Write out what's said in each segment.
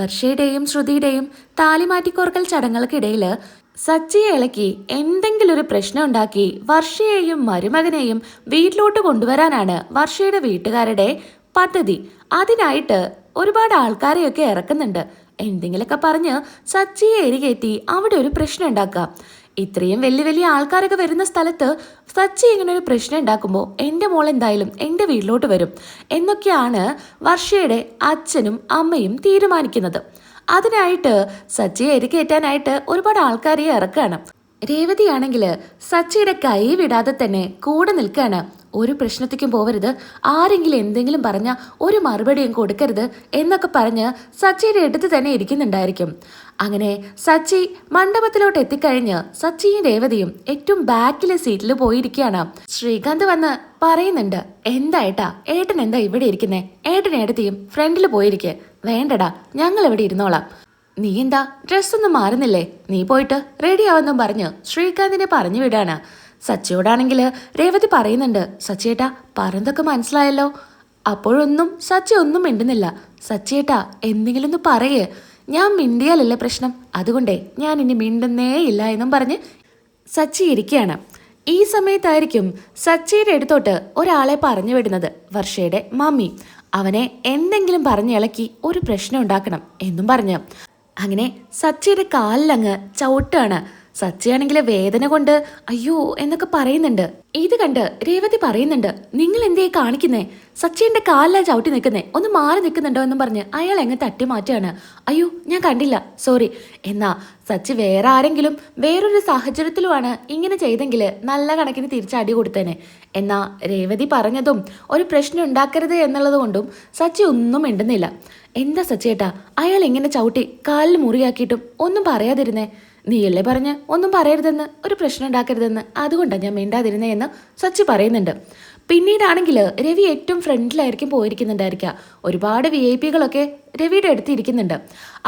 വർഷയുടെയും ശ്രുതിയുടെയും താലിമാറ്റിക്കോർക്കൽ ചടങ്ങുകൾക്കിടയിൽ സച്ചിയെ ഇളക്കി എന്തെങ്കിലും ഒരു പ്രശ്നം ഉണ്ടാക്കി വർഷയെയും മരുമകനെയും വീട്ടിലോട്ട് കൊണ്ടുവരാനാണ് വർഷയുടെ വീട്ടുകാരുടെ പദ്ധതി. അതിനായിട്ട് ഒരുപാട് ആൾക്കാരെയൊക്കെ ഇറക്കുന്നുണ്ട്. എന്തെങ്കിലുമൊക്കെ പറഞ്ഞ് സച്ചിയെ എരികേറ്റി അവിടെ ഒരു പ്രശ്നം ഉണ്ടാക്കാം ഇത്രയും വലിയ വലിയ ആൾക്കാരൊക്കെ വരുന്ന സ്ഥലത്ത് സച്ചി ഇങ്ങനെ ഒരു പ്രശ്നം ഉണ്ടാക്കുമ്പോൾ എന്റെ മോൾ എന്തായാലും എന്റെ വീട്ടിലോട്ട് വരും എന്നൊക്കെയാണ് വർഷയുടെ അച്ഛനും അമ്മയും തീരുമാനിക്കുന്നത്. അതിനായിട്ട് സച്ചിയെ എരിക്കേറ്റാനായിട്ട് ഒരുപാട് ആൾക്കാരെ ഇറക്കുകയാണ് രേവതിയാണെങ്കിൽ സച്ചിയുടെ കൈ വിടാതെ തന്നെ കൂടെ നിൽക്കുകയാണ് ഒരു പ്രശ്നത്തേക്കും പോവരുത്. ആരെങ്കിലും എന്തെങ്കിലും പറഞ്ഞാൽ ഒരു മറുപടിയും കൊടുക്കരുത് എന്നൊക്കെ പറഞ്ഞ് സച്ചിയുടെ അടുത്ത് തന്നെ ഇരിക്കുന്നുണ്ടായിരിക്കും. അങ്ങനെ സച്ചി മണ്ഡപത്തിലോട്ട് എത്തിക്കഴിഞ്ഞ് സച്ചിയും രേവതിയും ഏറ്റവും ബാക്കിലെ സീറ്റിൽ പോയിരിക്കുകയാണ്. ശ്രീകാന്ത് വന്ന് പറയുന്നുണ്ട് എന്താ ഏട്ടാ ഏട്ടൻ എന്താ ഇവിടെ ഇരിക്കുന്നേ? ഏട്ടൻ ഏട്ടത്തിയും ഫ്രണ്ടിൽ പോയിരിക്കെ. വേണ്ടടാ ഞങ്ങൾ ഇവിടെ ഇരുന്നോളാം. നീ എന്താ? ഡ്രസ്സൊന്നും മാറുന്നില്ലേ? നീ പോയിട്ട് റെഡി ആവെന്നും പറഞ്ഞ് ശ്രീകാന്തിനെ പറഞ്ഞു വിടാണ്. സച്ചിയോടാണെങ്കിൽ രേവതി പറയുന്നുണ്ട് സച്ചിയേട്ടാ പറഞ്ഞതൊക്കെ മനസ്സിലായല്ലോ. അപ്പോഴൊന്നും സച്ചി ഒന്നും മിണ്ടുന്നില്ല. സച്ചിയേട്ടാ എന്തെങ്കിലും ഒന്ന് പറയേ. ഞാൻ മിണ്ടിയാലല്ലേ പ്രശ്നം? അതുകൊണ്ടേ ഞാൻ ഇനി മിണ്ടുന്നേ ഇല്ല എന്നും പറഞ്ഞ് സച്ചി ഇരിക്കുകയാണ്. ഈ സമയത്തായിരിക്കും സച്ചിയുടെ അടുത്തോട്ട് ഒരാളെ പറഞ്ഞു വിടുന്നത് വർഷയുടെ മമ്മി. അവനെ എന്തെങ്കിലും പറഞ്ഞു ഇളക്കി ഒരു പ്രശ്നം ഉണ്ടാക്കണം എന്നും പറഞ്ഞു. അങ്ങനെ സച്ചിയുടെ കാലിലങ്ങ് ചവിട്ടാണ്. സച്ചിയാണെങ്കിൽ വേദന കൊണ്ട് അയ്യോ എന്നൊക്കെ പറയുന്നുണ്ട്. ഇത് കണ്ട് രേവതി പറയുന്നുണ്ട് നിങ്ങൾ എന്തേ കാണിക്കുന്നേ? സച്ചിന്റെ കാലിലാ ചവിട്ടി നിൽക്കുന്നേ. ഒന്ന് മാറി നിൽക്കുന്നുണ്ടോ എന്നും പറഞ്ഞ് അയാൾ എങ്ങ് തട്ടി മാറ്റുകയാണ്. അയ്യോ ഞാൻ കണ്ടില്ല. സോറി. എന്നാ സച്ചി വേറെ ആരെങ്കിലും വേറൊരു സാഹചര്യത്തിലുമാണ് ഇങ്ങനെ ചെയ്തെങ്കിൽ നല്ല കണക്കിന് തിരിച്ചടി കൊടുത്തേനെ. എന്നാ രേവതി പറഞ്ഞതും ഒരു പ്രശ്നം ഉണ്ടാക്കരുത് എന്നുള്ളത് കൊണ്ടും സച്ചി ഒന്നും മിണ്ടുന്നില്ല. എന്താ സച്ചിയേട്ടാ അയാൾ ഇങ്ങനെ ചവിട്ടി കാലിൽ മുറിയാക്കിയിട്ടും ഒന്നും പറയാതിരുന്നേ? നീയല്ലേ പറഞ്ഞ് ഒന്നും പറയരുതെന്ന് ഒരു പ്രശ്നം ഉണ്ടാക്കരുതെന്ന്? അതുകൊണ്ടാണ് ഞാൻ മിണ്ടാതിരുന്നേ എന്ന് സച്ചി പറയുന്നുണ്ട്. പിന്നീടാണെങ്കിൽ രവി ഏറ്റവും ഫ്രണ്ടിലായിരിക്കും പോയിരിക്കുന്നുണ്ടായിരിക്കുക. ഒരുപാട് വി ഐ പികളൊക്കെ രവിയുടെ അടുത്ത് ഇരിക്കുന്നുണ്ട്.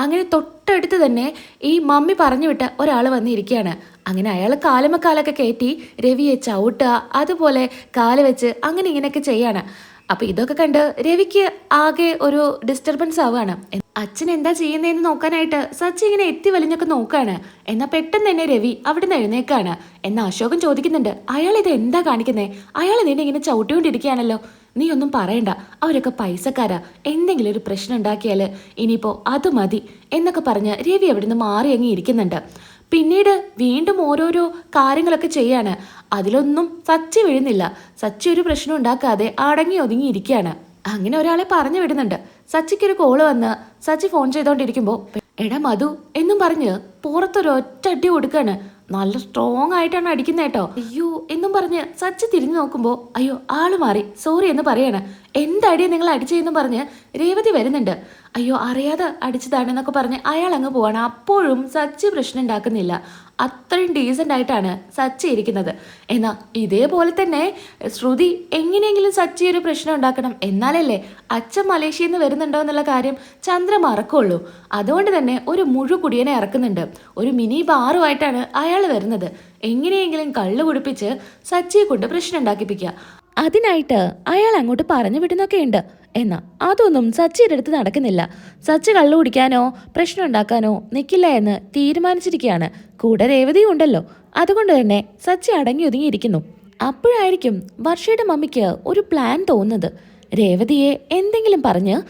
അങ്ങനെ തൊട്ടടുത്ത് തന്നെ ഈ മമ്മി പറഞ്ഞു വിട്ട ഒരാൾ വന്നിരിക്കുകയാണ്. അങ്ങനെ അയാൾ കാലമക്കാലൊക്കെ കയറ്റി രവിയെ ചവിട്ടുക അതുപോലെ കാൽ വെച്ച് അങ്ങനെ ഇങ്ങനെയൊക്കെ ചെയ്യാണ്. അപ്പോൾ ഇതൊക്കെ കണ്ട് രവിക്ക് ആകെ ഒരു ഡിസ്റ്റർബൻസ് ആവുകയാണ്. അച്ഛൻ എന്താ ചെയ്യുന്നതെന്ന് നോക്കാനായിട്ട് സച്ചി ഇങ്ങനെ എത്തി വലിഞ്ഞൊക്കെ നോക്കാണ്. എന്നാ പെട്ടെന്ന് തന്നെ രവി അവിടുന്ന് എഴുന്നേക്കാണ്. എന്നാ അശോകൻ ചോദിക്കുന്നുണ്ട് അയാൾ ഇത് എന്താ കാണിക്കുന്നേ? അയാൾ നിന്നെ ഇങ്ങനെ ചവിട്ടിക്കൊണ്ടിരിക്കുകയാണല്ലോ. നീ ഒന്നും പറയണ്ട. അവരൊക്കെ പൈസക്കാരാ. എന്തെങ്കിലും ഒരു പ്രശ്നം ഉണ്ടാക്കിയാൽ ഇനിയിപ്പോ അത് മതി എന്നൊക്കെ പറഞ്ഞ് രവി അവിടുന്ന് മാറി അങ്ങി ഇരിക്കുന്നുണ്ട്. പിന്നീട് വീണ്ടും ഓരോരോ കാര്യങ്ങളൊക്കെ ചെയ്യാണ്. അതിലൊന്നും സച്ചി വീഴുന്നില്ല. സച്ചി ഒരു പ്രശ്നം ഉണ്ടാക്കാതെ അടങ്ങി ഒതുങ്ങി ഇരിക്കുകയാണ്. അങ്ങനെ ഒരാളെ പറഞ്ഞു വിടുന്നുണ്ട്. സച്ചിക്കൊരു കോൾ വന്ന് സച്ചി ഫോൺ ചെയ്തോണ്ടിരിക്കുമ്പോ എടാ മധു എന്നും പറഞ്ഞ് പുറത്തൊരു ഒറ്റ അടി കൊടുക്കാണ്. നല്ല സ്ട്രോങ് ആയിട്ടാണ് അടിക്കുന്നേട്ടോ അയ്യോ എന്നും പറഞ്ഞ് സച്ചി തിരിഞ്ഞു നോക്കുമ്പോ അയ്യോ ആൾ മാറി. സോറി എന്ന് പറയാണ്. എന്തടിയെ നിങ്ങൾ അടിച്ചതെന്നും പറഞ്ഞ് രേവതി വരുന്നുണ്ട്. അയ്യോ അറിയാതെ അടിച്ചതാണെന്നൊക്കെ പറഞ്ഞ് അയാൾ അങ്ങ് പോവാണ്. അപ്പോഴും സച്ചി പ്രശ്നം ഉണ്ടാക്കുന്നില്ല അത്രയും ഡീസന്റ് ആയിട്ടാണ് സച്ചി ഇരിക്കുന്നത്. എന്നാൽ ഇതേപോലെ തന്നെ ശ്രുതി എങ്ങനെയെങ്കിലും സച്ചി ഒരു പ്രശ്നം ഉണ്ടാക്കണം. എന്നാലല്ലേ അച്ഛൻ മലേഷ്യയിൽ നിന്ന് വരുന്നുണ്ടോ എന്നുള്ള കാര്യം ചന്ദ്ര മറക്കുള്ളൂ. അതുകൊണ്ട് തന്നെ ഒരു മുഴു കുടിയനെ ഇറക്കുന്നുണ്ട്. ഒരു മിനി ബാറുമായിട്ടാണ് അയാൾ വരുന്നത്. എങ്ങനെയെങ്കിലും കള്ളു കുടിപ്പിച്ച് സച്ചിയെ കൊണ്ട് പ്രശ്നം ഉണ്ടാക്കിപ്പിക്കുക. അതിനായിട്ട് അയാൾ അങ്ങോട്ട് പറഞ്ഞു വിടുന്നൊക്കെ ഉണ്ട്. എന്നാ അതൊന്നും സച്ചിയുടെ അടുത്ത് നടക്കുന്നില്ല. സച്ചി കള്ളു കുടിക്കാനോ പ്രശ്നം ഉണ്ടാക്കാനോ നിൽക്കില്ല എന്ന് തീരുമാനിച്ചിരിക്കുകയാണ്. കൂടെ രേവതിയും ഉണ്ടല്ലോ. അതുകൊണ്ട് തന്നെ സച്ചി അടങ്ങി ഒതുങ്ങിയിരിക്കുന്നു. അപ്പോഴായിരിക്കും വർഷയുടെ മമ്മിക്ക് ഒരു പ്ലാൻ തോന്നുന്നത്. രേവതിയെ എന്തെങ്കിലും പറഞ്ഞ്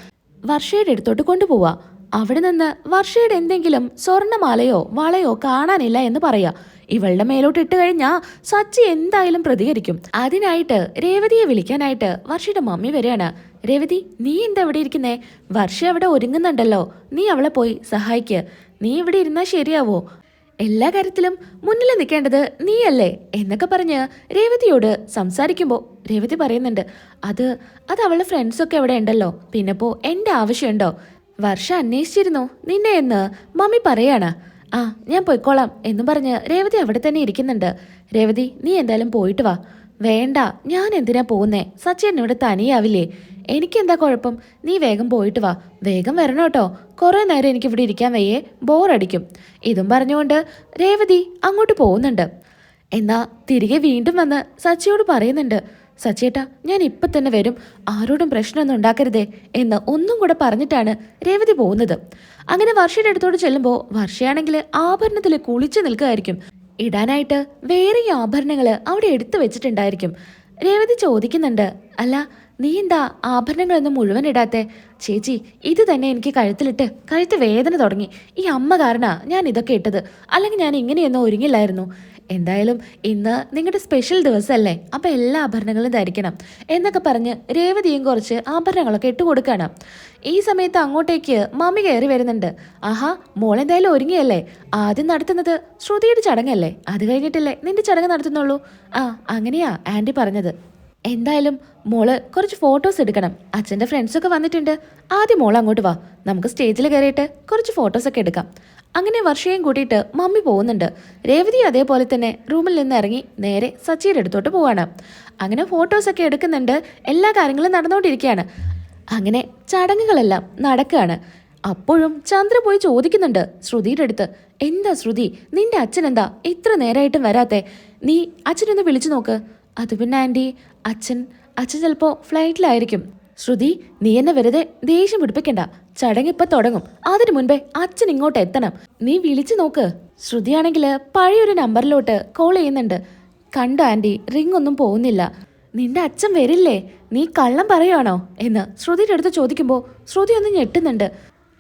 വർഷയുടെ അടുത്തോട്ട് കൊണ്ടുപോവാ. അവിടെ നിന്ന് വർഷയുടെ എന്തെങ്കിലും സ്വർണമാലയോ വളയോ കാണാനില്ല എന്ന് പറയാ. ഇവളുടെ മേലോട്ട് ഇട്ട് കഴിഞ്ഞാ സച്ചി എന്തായാലും പ്രതികരിക്കും. അതിനായിട്ട് രേവതിയെ വിളിക്കാനായിട്ട് വർഷയുടെ മമ്മി വരികയാണ്. രേവതി നീ എന്താ ഇവിടെ ഇരിക്കുന്നേ? വർഷ അവിടെ ഒരുങ്ങുന്നുണ്ടല്ലോ. നീ അവളെ പോയി സഹായിക്ക്. നീ ഇവിടെ ഇരുന്നാ ശരിയാവോ? എല്ലാ കാര്യത്തിലും മുന്നിൽ നിൽക്കേണ്ടത് നീയല്ലേ? എന്നൊക്കെ പറഞ്ഞ് രേവതിയോട് സംസാരിക്കുമ്പോൾ രേവതി പറയുന്നുണ്ട് അത് അത് അവളുടെ ഫ്രണ്ട്സൊക്കെ അവിടെ ഉണ്ടല്ലോ. പിന്നെപ്പോ എന്റെ ആവശ്യമുണ്ടോ? വർഷ അന്വേഷിച്ചിരുന്നു. നിന്നെ എന്ന് മമ്മി പറയാണ്. ആ ഞാൻ പോയിക്കോളാം എന്നും പറഞ്ഞ് രേവതി അവിടെ തന്നെ ഇരിക്കുന്നുണ്ട്. രേവതി നീ എന്തായാലും പോയിട്ട് വാ. വേണ്ട ഞാൻ എന്തിനാ പോകുന്നേ? സച്ചിൻ ഇവിടെ തനിയാവില്ലേ. എനിക്കെന്താ കുഴപ്പം? നീ വേഗം പോയിട്ട് വാ. വേഗം വരണം കേട്ടോ. കുറേ നേരം എനിക്ക് ഇവിടെ ഇരിക്കാൻ വയ്യേ. ബോറടിക്കും. ഇതും പറഞ്ഞുകൊണ്ട് രേവതി അങ്ങോട്ട് പോകുന്നുണ്ട്. എന്നാ തിരികെ വീണ്ടും വന്ന് സച്ചിയോട് പറയുന്നുണ്ട്. സച്ചേട്ടാ ഞാൻ ഇപ്പൊ തന്നെ വരും. ആരോടും പ്രശ്നമൊന്നും ഉണ്ടാക്കരുതേ എന്ന് ഒന്നും കൂടെ പറഞ്ഞിട്ടാണ് രേവതി പോകുന്നത്. അങ്ങനെ വർഷയുടെ അടുത്തോട് ചെല്ലുമ്പോൾ വർഷയാണെങ്കിൽ ആഭരണത്തിൽ കുളിച്ചു നിൽക്കുകയായിരിക്കും ഇടാനായിട്ട് വേറെ ആഭരണങ്ങൾ അവിടെ എടുത്തു വെച്ചിട്ടുണ്ടായിരിക്കും. രേവതി ചോദിക്കുന്നുണ്ട് അല്ല നീ എന്താ ആഭരണങ്ങളൊന്നും മുഴുവൻ ഇടാത്തെ? ചേച്ചി ഇത് തന്നെ എനിക്ക് കഴുത്തിലിട്ട് കഴുത്ത് വേദന തുടങ്ങി. ഈ അമ്മ കാരണ ഞാൻ ഇതൊക്കെ ഇട്ടത്. അല്ലെങ്കിൽ ഞാൻ ഇങ്ങനെയൊന്നും ഒരുങ്ങില്ലായിരുന്നു. എന്തായാലും ഇന്ന് നിങ്ങളുടെ സ്പെഷ്യൽ ദിവസമല്ലേ അപ്പം എല്ലാ ആഭരണങ്ങളും ധരിക്കണം. എന്നൊക്കെ പറഞ്ഞ് രേവതിയും കുറച്ച് ആഭരണങ്ങളൊക്കെ ഇട്ട് കൊടുക്കണം. ഈ സമയത്ത് അങ്ങോട്ടേക്ക് മമ്മി കയറി വരുന്നുണ്ട്. ആഹാ മോളെന്തായാലും ഒരുങ്ങിയല്ലേ? ആദ്യം നടത്തുന്നത് ശ്രുതിയുടെ ചടങ്ങല്ലേ? അത് കഴിഞ്ഞിട്ടല്ലേ നിന്റെ ചടങ്ങ് നടത്തുന്നുള്ളൂ? ആ അങ്ങനെയാ ആന്റി പറഞ്ഞത്. എന്തായാലും മോൾ കുറച്ച് ഫോട്ടോസ് എടുക്കണം. അച്ഛന്റെ ഫ്രണ്ട്സൊക്കെ വന്നിട്ടുണ്ട്. ആദ്യം മോൾ അങ്ങോട്ട് വാ. നമുക്ക് സ്റ്റേജിൽ കയറിയിട്ട് കുറച്ച് ഫോട്ടോസൊക്കെ എടുക്കാം. അങ്ങനെ വർഷയും കൂട്ടിയിട്ട് മമ്മി പോകുന്നുണ്ട്. രേവതി അതേപോലെ തന്നെ റൂമിൽ നിന്ന് ഇറങ്ങി നേരെ സച്ചിയുടെ അടുത്തോട്ട് പോവാണ്. അങ്ങനെ ഫോട്ടോസൊക്കെ എടുക്കുന്നുണ്ട്. എല്ലാ കാര്യങ്ങളും നടന്നുകൊണ്ടിരിക്കുകയാണ്. അങ്ങനെ ചടങ്ങുകളെല്ലാം നടക്കുകയാണ്. അപ്പോഴും ചന്ദ്ര പോയി ചോദിക്കുന്നുണ്ട്. ശ്രുതിയുടെ അടുത്ത് എന്താ ശ്രുതി? നിന്റെ അച്ഛൻ എന്താ? ഇത്ര നേരമായിട്ടും വരാത്തെ. നീ അച്ഛനൊന്ന് വിളിച്ചു നോക്ക്. അത് പിന്നെ ആന്റി അച്ഛൻ അച്ഛൻ ചിലപ്പോൾ ഫ്ലൈറ്റിലായിരിക്കും ശ്രുതി നീ എന്നെ വെറുതെ ദേഷ്യം പിടിപ്പിക്കണ്ട. ചടങ്ങ് ഇപ്പൊ തുടങ്ങും. അതിനു മുൻപേ അച്ഛൻ ഇങ്ങോട്ട് എത്തണം. നീ വിളിച്ചു നോക്ക്. ശ്രുതിയാണെങ്കിൽ പഴയൊരു നമ്പറിലോട്ട് കോൾ ചെയ്യുന്നുണ്ട്. കണ്ടോ ആന്റി റിംഗ് ഒന്നും പോകുന്നില്ല. നിന്റെ അച്ഛൻ വരില്ലേ? നീ കള്ളം പറയുവാണോ? എന്ന് ശ്രുതിയുടെ അടുത്ത് ചോദിക്കുമ്പോൾ ശ്രുതി ഒന്ന് ഞെട്ടുന്നുണ്ട്.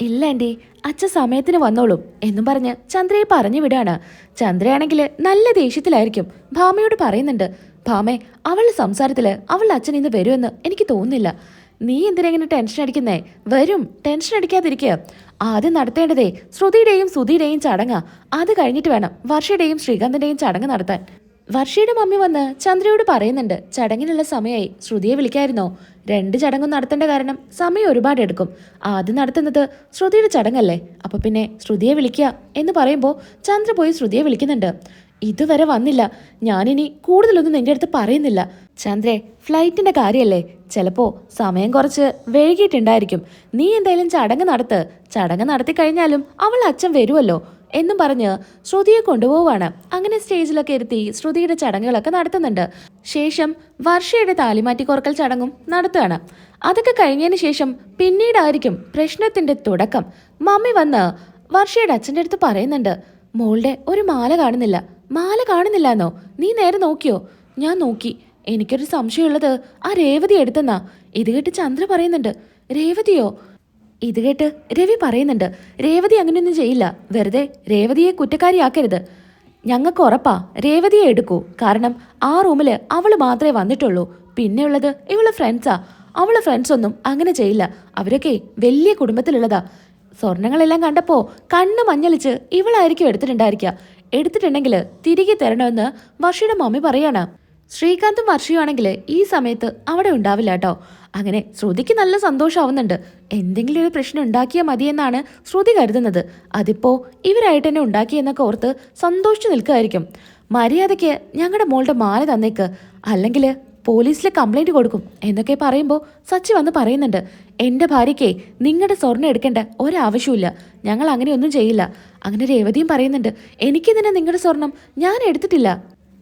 ഇല്ല ആന്റി അച്ഛൻ സമയത്തിന് വന്നോളും എന്നും പറഞ്ഞ് ചന്ദ്രയെ പറഞ്ഞു വിടാണ്. ചന്ദ്രയാണെങ്കിൽ നല്ല ദേഷ്യത്തിലായിരിക്കും ഭാമയോട് പറയുന്നുണ്ട്. ഭാമേ അവളുടെ സംസാരത്തിൽ അവളുടെ അച്ഛൻ ഇന്ന് വരുമെന്ന് എനിക്ക് തോന്നുന്നില്ല. നീ എന്തിനാ ഇങ്ങനെ ടെൻഷൻ അടിക്കുന്നേ? വരും ടെൻഷൻ അടിക്കാതിരിക്കുക ആദ്യം നടത്തേണ്ടതേ ശ്രുതിയുടെയും സുധിയുടെയും ചടങ്ങാ. അത് കഴിഞ്ഞിട്ട് വേണം വർഷയുടെയും ശ്രീകാന്തിന്റെയും ചടങ്ങ് നടത്താൻ. വർഷയുടെ മമ്മി വന്ന് ചന്ദ്രയോട് പറയുന്നുണ്ട് ചടങ്ങിനുള്ള സമയമായി ശ്രുതിയെ വിളിക്കായിരുന്നോ? രണ്ട് ചടങ്ങും നടത്തേണ്ട കാരണം സമയം ഒരുപാട് എടുക്കും. ആദ്യം നടത്തുന്നത് ശ്രുതിയുടെ ചടങ്ങല്ലേ? അപ്പൊ പിന്നെ ശ്രുതിയെ വിളിക്കുക എന്ന് പറയുമ്പോൾ ചന്ദ്ര പോയി ശ്രുതിയെ വിളിക്കുന്നുണ്ട്. ഇതുവരെ വന്നില്ല. ഞാനിനി കൂടുതലൊന്നും നിന്റെ അടുത്ത് പറയുന്നില്ല. ചന്ദ്രേ ഫ്ലൈറ്റിന്റെ കാര്യല്ലേ? ചിലപ്പോ സമയം കുറച്ച് വൈകിട്ടുണ്ടായിരിക്കും നീ എന്തായാലും ചടങ്ങ് നടത്ത്. ചടങ്ങ് നടത്തി കഴിഞ്ഞാലും അവൾ അച്ഛൻ വരുമല്ലോ എന്നും പറഞ്ഞ് ശ്രുതിയെ കൊണ്ടുപോവാണ്. അങ്ങനെ സ്റ്റേജിലൊക്കെ ഇരുത്തി ശ്രുതിയുടെ ചടങ്ങുകളൊക്കെ നടത്തുന്നുണ്ട്. ശേഷം വർഷയുടെ താലിമാറ്റി കോർക്കൽ ചടങ്ങും നടത്തുകയാണ്. അതൊക്കെ കഴിഞ്ഞതിന് ശേഷം പിന്നീടായിരിക്കും പ്രശ്നത്തിന്റെ തുടക്കം. മമ്മി വന്ന് വർഷയുടെ അച്ഛന്റെ അടുത്ത് പറയുന്നുണ്ട് മോളുടെ ഒരു മാല കാണുന്നില്ല. മാല കാണുന്നില്ലെന്നോ? നീ നേരെ നോക്കിയോ? ഞാൻ നോക്കി. എനിക്കൊരു സംശയമുള്ളത് ആ രേവതി എടുത്തെന്നാ. ഇത് കേട്ട് ചന്ദ്ര പറയുന്നുണ്ട്. രേവതിയോ? ഇത് കേട്ട് രവി പറയുന്നുണ്ട്. രേവതി അങ്ങനെയൊന്നും ചെയ്യില്ല. വെറുതെ രേവതിയെ കുറ്റക്കാരിയാക്കരുത്. ഞങ്ങൾക്ക് ഉറപ്പാ രേവതിയെ എടുക്കൂ. കാരണം ആ റൂമിൽ അവൾ മാത്രമേ വന്നിട്ടുള്ളൂ. പിന്നെയുള്ളത് ഇവളെ ഫ്രണ്ട്സാ. അവളെ ഫ്രണ്ട്സൊന്നും അങ്ങനെ ചെയ്യില്ല. അവരൊക്കെ വലിയ കുടുംബത്തിലുള്ളതാ. സ്വർണങ്ങളെല്ലാം കണ്ടപ്പോ കണ്ണ് മഞ്ഞളിച്ച് ഇവളായിരിക്കും എടുത്തിട്ടുണ്ടായിരിക്കുക. എടുത്തിട്ടുണ്ടെങ്കിൽ തിരികെ തരണമെന്ന് വർഷയുടെ മമ്മി പറയാണ്. ശ്രീകാന്തും വർഷയുമാണെങ്കിൽ ഈ സമയത്ത് അവിടെ ഉണ്ടാവില്ല കേട്ടോ. അങ്ങനെ ശ്രുതിക്ക് നല്ല സന്തോഷമാവുന്നുണ്ട് എന്തെങ്കിലും ഒരു പ്രശ്നം ഉണ്ടാക്കിയാൽ മതിയെന്നാണ് ശ്രുതി കരുതുന്നത്. അതിപ്പോ ഇവരായിട്ട് തന്നെ ഉണ്ടാക്കിയെന്നൊക്കെ ഓർത്ത് സന്തോഷിച്ചു നിൽക്കുമായിരിക്കും. മര്യാദയ്ക്ക് ഞങ്ങളുടെ മോളുടെ മാല തന്നേക്ക്. അല്ലെങ്കിൽ പോലീസിൽ കംപ്ലൈന്റ് കൊടുക്കും എന്നൊക്കെ പറയുമ്പോൾ സച്ചി വന്ന് പറയുന്നുണ്ട്. എന്റെ ഭാര്യയ്ക്ക് നിങ്ങളുടെ സ്വർണം എടുക്കേണ്ട ഒരാവശ്യമില്ല ഞങ്ങൾ അങ്ങനെയൊന്നും ചെയ്യില്ല. അങ്ങനെ രേവതിയും പറയുന്നുണ്ട് എനിക്ക് എനിക്കിതിനെ നിങ്ങളുടെ സ്വർണം? ഞാൻ എടുത്തിട്ടില്ല.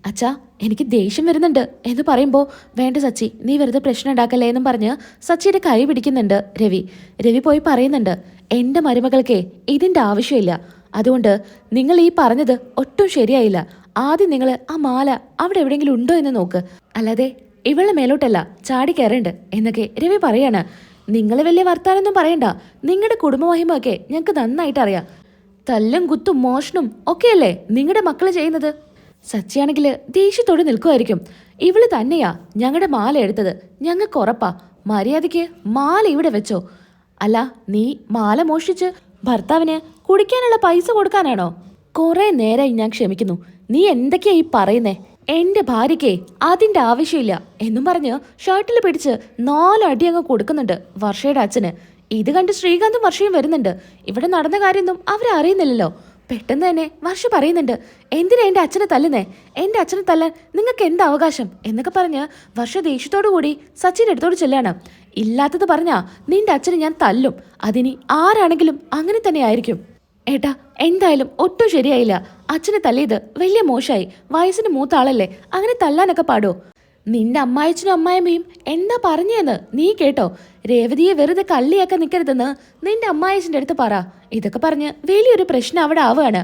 അച്ഛാ എനിക്ക് ദേഷ്യം വരുന്നുണ്ട്. എന്ന് പറയുമ്പോൾ വേണ്ട സച്ചി നീ വെറുതെ പ്രശ്നം ഉണ്ടാക്കല്ലേ എന്നും പറഞ്ഞ് സച്ചിയുടെ കൈ പിടിക്കുന്നുണ്ട് രവി. രവി പോയി പറയുന്നുണ്ട് എന്റെ മരുമകൾക്കേ ഇതിന്റെ ആവശ്യമില്ല. അതുകൊണ്ട് നിങ്ങൾ ഈ പറഞ്ഞത് ഒട്ടും ശരിയായില്ല. ആദ്യം നിങ്ങൾ ആ മാല അവിടെ എവിടെയെങ്കിലും ഉണ്ടോ എന്ന് നോക്ക്. അല്ലാതെ ഇവളുടെ മേലോട്ടല്ല ചാടി കയറേണ്ട എന്നൊക്കെ രവി പറയാണ്. നിങ്ങൾ വലിയ വർത്താനൊന്നും പറയണ്ട. നിങ്ങളുടെ കുടുംബമഹിമൊക്കെ ഞങ്ങൾക്ക് നന്നായിട്ട് അറിയാം. തല്ലും കുത്തും മോഷണും ഒക്കെയല്ലേ നിങ്ങളുടെ മക്കൾ ചെയ്യുന്നത്? സച്ചിയാണെങ്കിൽ ദേഷ്യത്തോടെ നിൽക്കുമായിരിക്കും. ഇവൾ തന്നെയാ ഞങ്ങളുടെ മാല എടുത്തത്. ഞങ്ങൾക്ക് ഉറപ്പാ. മര്യാദയ്ക്ക് മാല ഇവിടെ വെച്ചോ. അല്ല നീ മാല മോഷിച്ച് ഭർത്താവിന് കുടിക്കാനുള്ള പൈസ കൊടുക്കാനാണോ? കുറെ നേരമായി ഞാൻ ക്ഷമിക്കുന്നു. നീ എന്തൊക്കെയാ ഈ പറയുന്നേ? എന്റെ ഭാര്യയ്ക്ക് അതിന്റെ ആവശ്യമില്ല എന്നും പറഞ്ഞ് ഷർട്ടിൽ പിടിച്ച് നാലടി അങ്ങ് കൊടുക്കുന്നുണ്ട് വർഷയുടെ അച്ഛന്. ഇത് കണ്ട് ശ്രീകാന്തും വർഷയും വരുന്നുണ്ട്. ഇവിടെ നടന്ന കാര്യമൊന്നും അവരറിയുന്നില്ലല്ലോ. പെട്ടെന്ന് തന്നെ വർഷ പറയുന്നുണ്ട് എന്തിനാ എന്റെ അച്ഛനെ തല്ലുന്നേ? എന്റെ അച്ഛനെ തല്ലാൻ നിങ്ങൾക്ക് എന്ത് അവകാശം? എന്നൊക്കെ പറഞ്ഞ് വർഷ ദേഷ്യത്തോടു കൂടി സച്ചിൻ അടുത്തോട് ചെല്ലാണ്. ഇല്ലാത്തത് പറഞ്ഞാ നിന്റെ അച്ഛനെ ഞാൻ തല്ലും. അതിനി ആരാണെങ്കിലും അങ്ങനെ തന്നെ ആയിരിക്കും. ഏട്ടാ എന്തായാലും ഒട്ടും ശരിയായില്ല. അച്ഛനെ തല്ലിയത് വലിയ മോശമായി വയസ്സിന് മൂത്ത ആളല്ലേ അങ്ങനെ തല്ലാനൊക്കെ പാടോ? നിന്റെ അമ്മായച്ചനും അമ്മായമ്മയും എന്താ പറഞ്ഞെന്ന് നീ കേട്ടോ. രേവതിയെ വെറുതെ കള്ളിയാക്കാൻ നിൽക്കരുതെന്ന് നിന്റെ അമ്മായച്ചന്റെ അടുത്ത് പറ. ഇതൊക്കെ പറഞ്ഞ് വലിയൊരു പ്രശ്നം അവിടെ ആവുകയാണ്.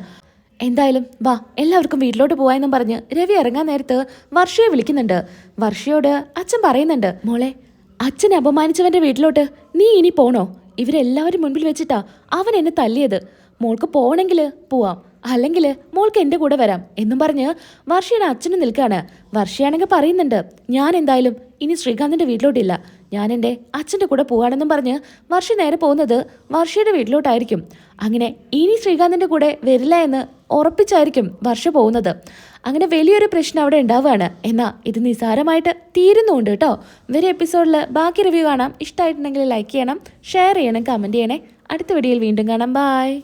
എന്തായാലും വാ എല്ലാവർക്കും വീട്ടിലോട്ട് പോവായെന്നും പറഞ്ഞ് രവി ഇറങ്ങാൻ നേരത്ത് വർഷയെ വിളിക്കുന്നുണ്ട്. വർഷയോട് അച്ഛൻ പറയുന്നുണ്ട് മോളെ അച്ഛനെ അപമാനിച്ചവന്റെ വീട്ടിലോട്ട് നീ ഇനി പോണോ? ഇവരെല്ലാവരും മുൻപിൽ വെച്ചിട്ടാ അവൻ എന്നെ തല്ലിയത്. മോൾക്ക് പോകണമെങ്കിൽ പോവാം. അല്ലെങ്കിൽ മോൾക്ക് എന്റെ കൂടെ വരാം എന്നും പറഞ്ഞ് വർഷയുടെ അച്ഛനും നിൽക്കാണ്. വർഷയാണെങ്കിൽ പറയുന്നുണ്ട് ഞാൻ എന്തായാലും ഇനി ശ്രീകാന്തിന്റെ വീട്ടിലോട്ടില്ല. ഞാൻ എന്റെ അച്ഛന്റെ കൂടെ പോവാണെന്നും പറഞ്ഞ് വർഷ നേരെ പോകുന്നത് വർഷയുടെ വീട്ടിലോട്ടായിരിക്കും. അങ്ങനെ ഇനി ശ്രീകാന്തിന്റെ കൂടെ വരില്ല എന്ന് ഉറപ്പിച്ചായിരിക്കും വർഷ പോകുന്നത്. അങ്ങനെ വലിയൊരു പ്രശ്നം അവിടെ ഉണ്ടാവുകയാണ്. എന്നാൽ ഇത് നിസാരമായിട്ട് തീരുന്നുണ്ട് കേട്ടോ. വരെ എപ്പിസോഡിൽ ബാക്കി റിവ്യൂ കാണാം. ഇഷ്ടമായിട്ടുണ്ടെങ്കിൽ ലൈക്ക് ചെയ്യണം ഷെയർ ചെയ്യണം കമന്റ് ചെയ്യണേ. അടുത്ത വീഡിയോയിൽ വീണ്ടും കാണാം. ബായ്